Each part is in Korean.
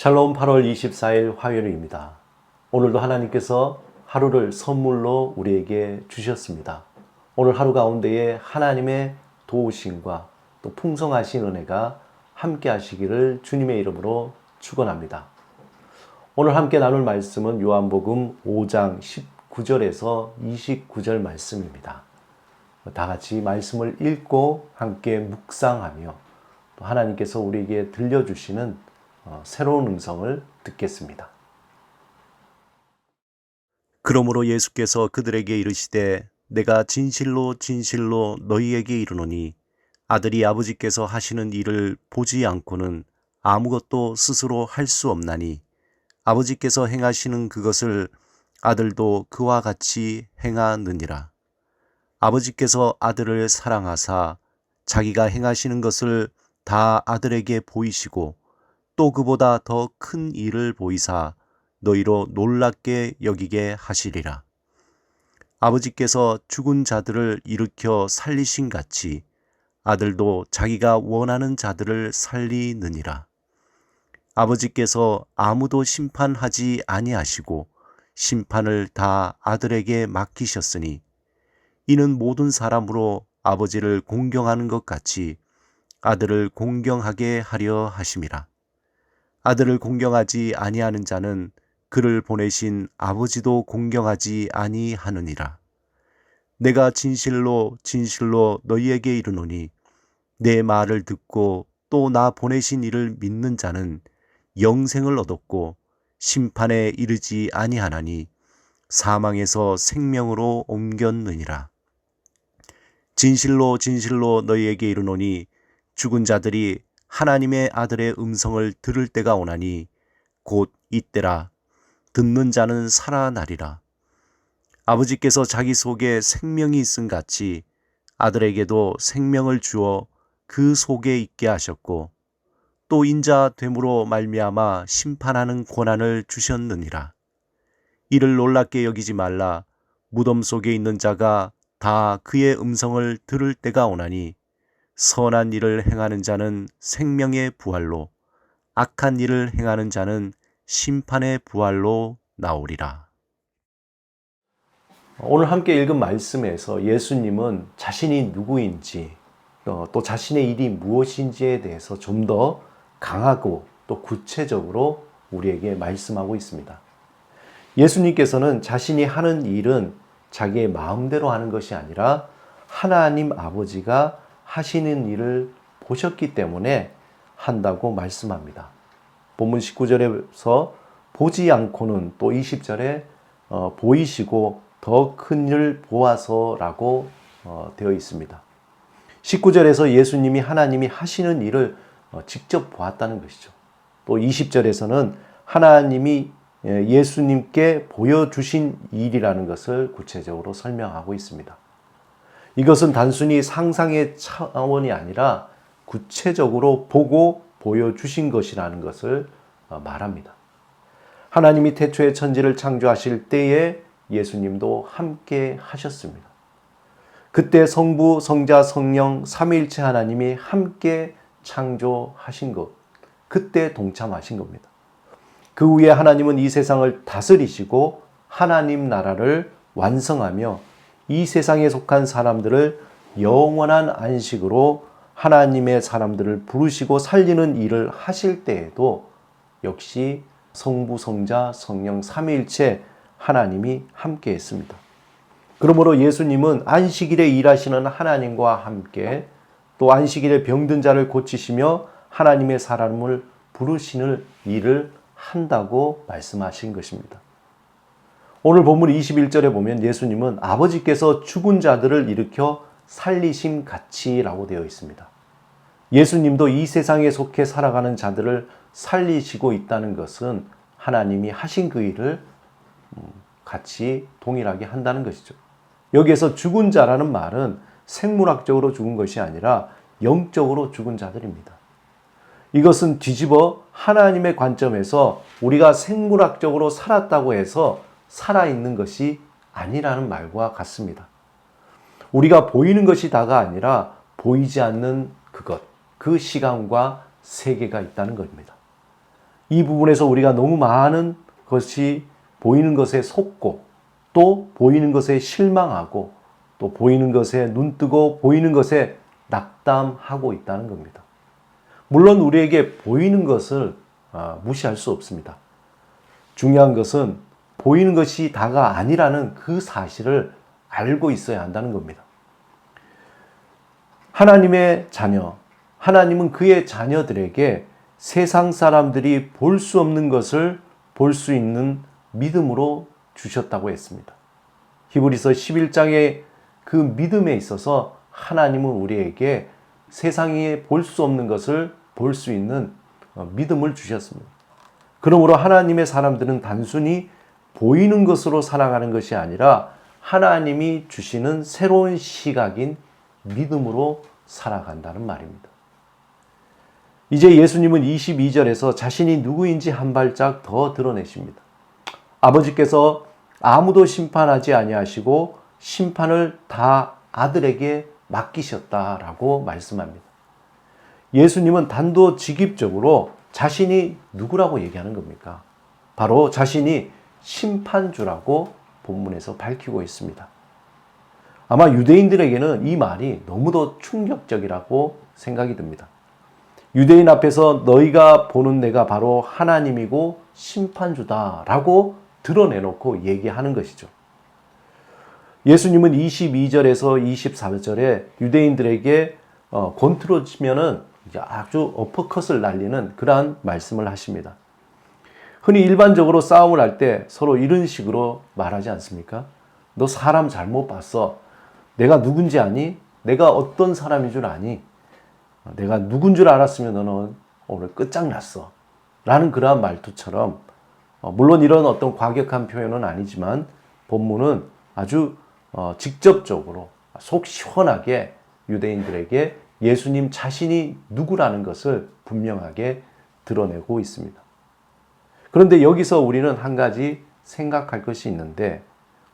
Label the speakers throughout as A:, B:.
A: 샬롬 8월 24일 화요일입니다. 오늘도 하나님께서 하루를 선물로 우리에게 주셨습니다. 오늘 하루 가운데에 하나님의 도우심과 또 풍성하신 은혜가 함께 하시기를 주님의 이름으로 축원합니다. 오늘 함께 나눌 말씀은 요한복음 5장 19절에서 29절 말씀입니다. 다 같이 말씀을 읽고 함께 묵상하며 또 하나님께서 우리에게 들려주시는 어, 새로운 음성을 듣겠습니다.
B: 그러므로 예수께서 그들에게 이르시되 내가 진실로 진실로 너희에게 이르노니 아들이 아버지께서 하시는 일을 보지 않고는 아무것도 스스로 할 수 없나니 아버지께서 행하시는 그것을 아들도 그와 같이 행하느니라. 아버지께서 아들을 사랑하사 자기가 행하시는 것을 다 아들에게 보이시고 또 그보다 더 큰 일을 보이사 너희로 놀랍게 여기게 하시리라. 아버지께서 죽은 자들을 일으켜 살리신 같이 아들도 자기가 원하는 자들을 살리느니라. 아버지께서 아무도 심판하지 아니하시고 심판을 다 아들에게 맡기셨으니 이는 모든 사람으로 아버지를 공경하는 것 같이 아들을 공경하게 하려 하심이라. 아들을 공경하지 아니하는 자는 그를 보내신 아버지도 공경하지 아니하느니라. 내가 진실로 진실로 너희에게 이르노니 내 말을 듣고 또 나 보내신 이를 믿는 자는 영생을 얻었고 심판에 이르지 아니하나니 사망에서 생명으로 옮겼느니라. 진실로 진실로 너희에게 이르노니 죽은 자들이 하나님의 아들의 음성을 들을 때가 오나니 곧 이때라 듣는 자는 살아나리라. 아버지께서 자기 속에 생명이 있음 같이 아들에게도 생명을 주어 그 속에 있게 하셨고 또 인자 됨으로 말미암아 심판하는 권한을 주셨느니라. 이를 놀랍게 여기지 말라. 무덤 속에 있는 자가 다 그의 음성을 들을 때가 오나니 선한 일을 행하는 자는 생명의 부활로 악한 일을 행하는 자는 심판의 부활로 나오리라.
A: 오늘 함께 읽은 말씀에서 예수님은 자신이 누구인지 어, 또 자신의 일이 무엇인지에 대해서 좀 더 강하고 또 구체적으로 우리에게 말씀하고 있습니다. 예수님께서는 자신이 하는 일은 자기의 마음대로 하는 것이 아니라 하나님 아버지가 하시는 일을 보셨기 때문에 한다고 말씀합니다. 본문 19절에서 보지 않고는 또 20절에 어, 보이시고 더 큰 일 보아서라고 어, 되어 있습니다. 19절에서 예수님이 하나님이 하시는 일을 어, 직접 보았다는 것이죠. 또 20절에서는 하나님이 예, 예수님께 보여주신 일이라는 것을 구체적으로 설명하고 있습니다. 이것은 단순히 상상의 차원이 아니라 구체적으로 보고 보여주신 것이라는 것을 어, 말합니다. 하나님이 태초에 천지를 창조하실 때에 예수님도 함께 하셨습니다. 그때 성부, 성자, 성령, 삼위일체 하나님이 함께 창조하신 것, 그때 동참하신 겁니다. 그 후에 하나님은 이 세상을 다스리시고 하나님 나라를 완성하며 이 세상에 속한 사람들을 영원한 안식으로 하나님의 사람들을 부르시고 살리는 일을 하실 때에도 역시 성부, 성자, 성령 삼위일체 하나님이 함께 했습니다. 그러므로 예수님은 안식일에 일하시는 하나님과 함께 또 안식일에 병든 자를 고치시며 하나님의 사람을 부르시는 일을 한다고 말씀하신 것입니다. 오늘 본문 21절에 보면 예수님은 아버지께서 죽은 자들을 일으켜 살리심 같이라고 되어 있습니다. 예수님도 이 세상에 속해 살아가는 자들을 살리시고 있다는 것은 하나님이 하신 그 일을 음, 같이 동일하게 한다는 것이죠. 여기에서 죽은 자라는 말은 생물학적으로 죽은 것이 아니라 영적으로 죽은 자들입니다. 이것은 뒤집어 하나님의 관점에서 우리가 생물학적으로 살았다고 해서 살아있는 것이 아니라는 말과 같습니다. 우리가 보이는 것이 다가 아니라 보이지 않는 그것, 그 시간과 세계가 있다는 겁니다. 이 부분에서 우리가 너무 많은 것이 보이는 것에 속고 또 보이는 것에 실망하고 또 보이는 것에 눈뜨고 보이는 것에 낙담하고 있다는 겁니다. 물론 우리에게 보이는 것을 아, 무시할 수 없습니다. 중요한 것은 보이는 것이 다가 아니라는 그 사실을 알고 있어야 한다는 겁니다. 하나님의 자녀, 하나님은 그의 자녀들에게 세상 사람들이 볼 수 없는 것을 볼 수 있는 믿음으로 주셨다고 했습니다. 히브리서 11장의 그 믿음에 있어서 하나님은 우리에게 세상에 볼 수 없는 것을 볼 수 있는 어, 믿음을 주셨습니다. 그러므로 하나님의 사람들은 단순히 보이는 것으로 살아가는 것이 아니라 하나님이 주시는 새로운 시각인 믿음으로 살아간다는 말입니다. 이제 예수님은 22절에서 자신이 누구인지 한 발짝 더 드러내십니다. 아버지께서 아무도 심판하지 아니하시고 심판을 다 아들에게 맡기셨다라고 말씀합니다. 예수님은 단도직입적으로 자신이 누구라고 얘기하는 겁니까? 바로 자신이 심판주라고 본문에서 밝히고 있습니다. 아마 유대인들에게는 이 말이 너무도 충격적이라고 생각이 듭니다. 유대인 앞에서 너희가 보는 내가 바로 하나님이고 심판주다라고 드러내놓고 얘기하는 것이죠. 예수님은 22절에서 24절에 유대인들에게 어, 권투로 치면은 아주 어퍼컷을 날리는 그러한 말씀을 하십니다. 흔히 일반적으로 싸움을 할 때 서로 이런 식으로 말하지 않습니까? 너 사람 잘못 봤어. 내가 누군지 아니? 내가 어떤 사람인 줄 아니? 내가 누군 줄 알았으면 너는 오늘 끝장났어. 라는 그러한 말투처럼, 어, 물론 이런 어떤 과격한 표현은 아니지만, 본문은 아주 어, 직접적으로 속 시원하게 유대인들에게 예수님 자신이 누구라는 것을 분명하게 드러내고 있습니다. 그런데 여기서 우리는 한 가지 생각할 것이 있는데,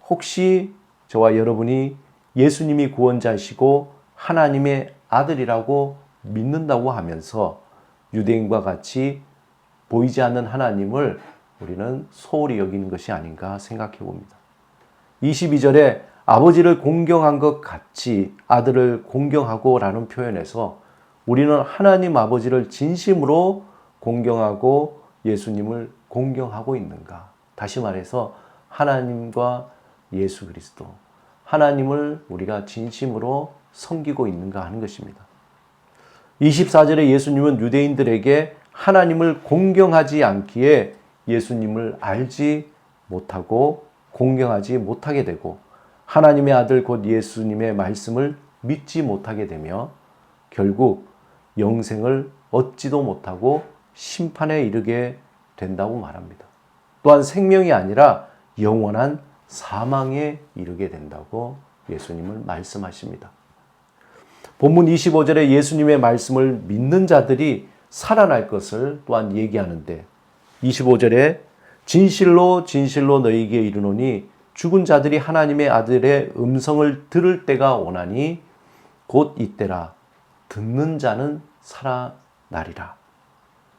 A: 혹시 저와 여러분이 예수님이 구원자이시고 하나님의 아들이라고 믿는다고 하면서 유대인과 같이 보이지 않는 하나님을 우리는 소홀히 여기는 것이 아닌가 생각해 봅니다. 22절에 아버지를 공경한 것 같이 아들을 공경하고 라는 표현에서 우리는 하나님 아버지를 진심으로 공경하고 예수님을 공경하고 있는가? 다시 말해서 하나님과 예수 그리스도, 하나님을 우리가 진심으로 섬기고 있는가 하는 것입니다. 24절에 예수님은 유대인들에게 하나님을 공경하지 않기에 예수님을 알지 못하고 공경하지 못하게 되고 하나님의 아들 곧 예수님의 말씀을 믿지 못하게 되며 결국 영생을 얻지도 못하고 심판에 이르게 된다고 말합니다. 또한 생명이 아니라 영원한 사망에 이르게 된다고 예수님은 말씀하십니다. 본문 25절에 예수님의 말씀을 믿는 자들이 살아날 것을 또한 얘기하는데 25절에 진실로 진실로 너희에게 이르노니 죽은 자들이 하나님의 아들의 음성을 들을 때가 오나니 곧 이때라 듣는 자는 살아나리라.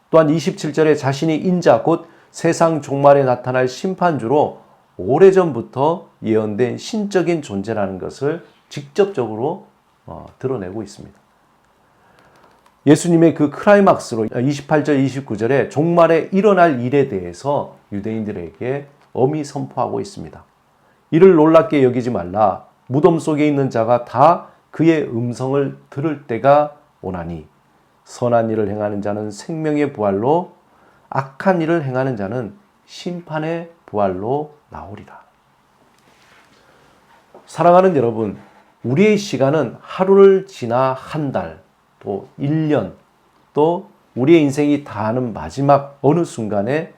A: 또한 27절에 자신이 인자 곧 세상 종말에 나타날 심판주로 오래전부터 예언된 신적인 존재라는 것을 직접적으로 어, 드러내고 있습니다. 예수님의 그 크라이막스로 28절, 29절에 종말에 일어날 일에 대해서 유대인들에게 엄히 선포하고 있습니다. 이를 놀랍게 여기지 말라. 무덤 속에 있는 자가 다 그의 음성을 들을 때가 오나니 선한 일을 행하는 자는 생명의 부활로 악한 일을 행하는 자는 심판의 부활로 나오리라. 사랑하는 여러분, 우리의 시간은 하루를 지나 한 달, 또 1년, 또 우리의 인생이 다하는 마지막 어느 순간에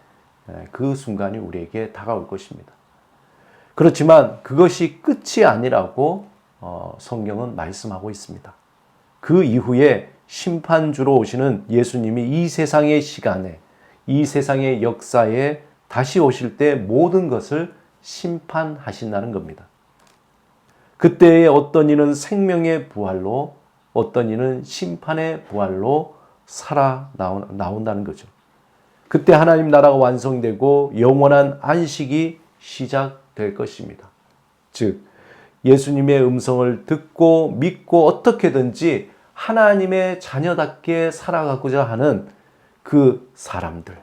A: 그 순간이 우리에게 다가올 것입니다. 그렇지만 그것이 끝이 아니라고 어, 성경은 말씀하고 있습니다. 그 이후에 심판주로 오시는 예수님이 이 세상의 시간에, 이 세상의 역사에 다시 오실 때 모든 것을 심판하신다는 겁니다. 그때에 어떤 이는 생명의 부활로, 어떤 이는 심판의 부활로 살아 나온다는 거죠. 그때 하나님 나라가 완성되고 영원한 안식이 시작될 것입니다. 즉, 예수님의 음성을 듣고 믿고 어떻게든지 하나님의 자녀답게 살아가고자 하는 그 사람들,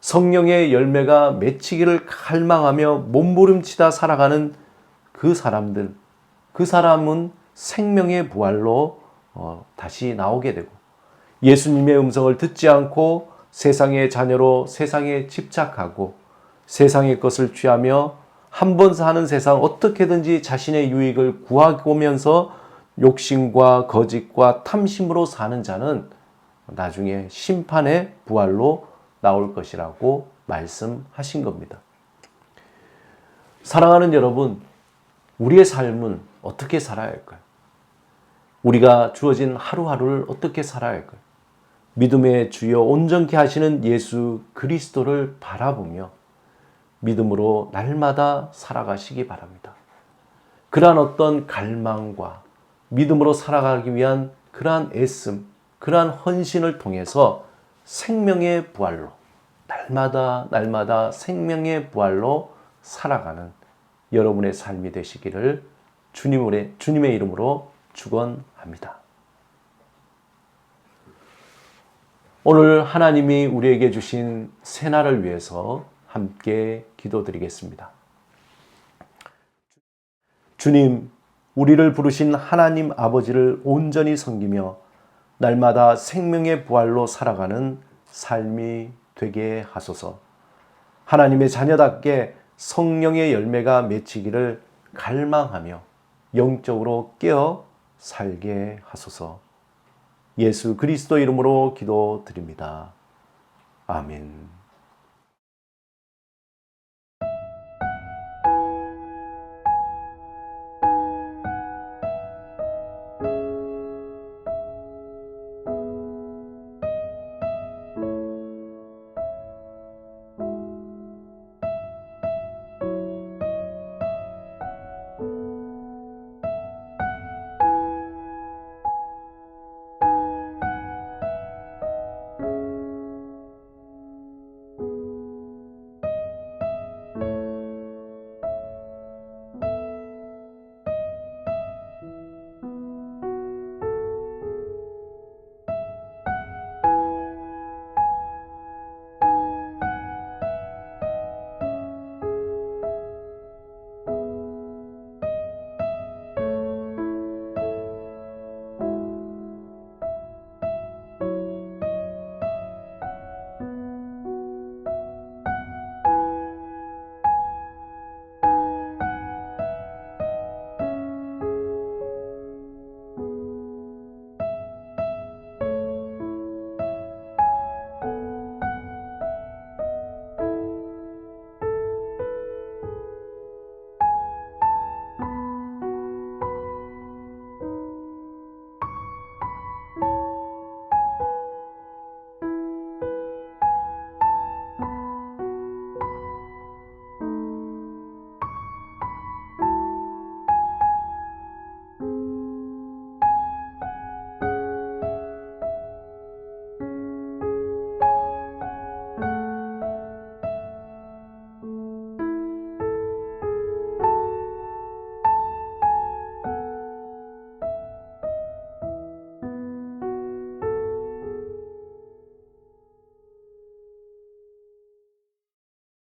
A: 성령의 열매가 맺히기를 갈망하며 몸부림치다 살아가는 그 사람들, 그 사람은 생명의 부활로 어, 다시 나오게 되고 예수님의 음성을 듣지 않고 세상의 자녀로 세상에 집착하고 세상의 것을 취하며 한 번 사는 세상 어떻게든지 자신의 유익을 구하고면서 욕심과 거짓과 탐심으로 사는 자는 나중에 심판의 부활로 나올 것이라고 말씀하신 겁니다. 사랑하는 여러분, 우리의 삶은 어떻게 살아야 할까요? 우리가 주어진 하루하루를 어떻게 살아야 할까요? 믿음의 주여 온전케 하시는 예수 그리스도를 바라보며 믿음으로 날마다 살아가시기 바랍니다. 그러한 어떤 갈망과 믿음으로 살아가기 위한 그러한 애씀, 그러한 헌신을 통해서 생명의 부활로 날마다 날마다 생명의 부활로 살아가는 여러분의 삶이 되시기를 주님의 주님의 이름으로 축원합니다. 오늘 하나님이 우리에게 주신 새날을 위해서 함께 기도드리겠습니다. 주님, 우리를 부르신 하나님 아버지를 온전히 섬기며 날마다 생명의 부활로 살아가는 삶이 되게 하소서. 하나님의 자녀답게 성령의 열매가 맺히기를 갈망하며 영적으로 깨어 살게 하소서. 예수 그리스도 이름으로 기도드립니다. 아멘.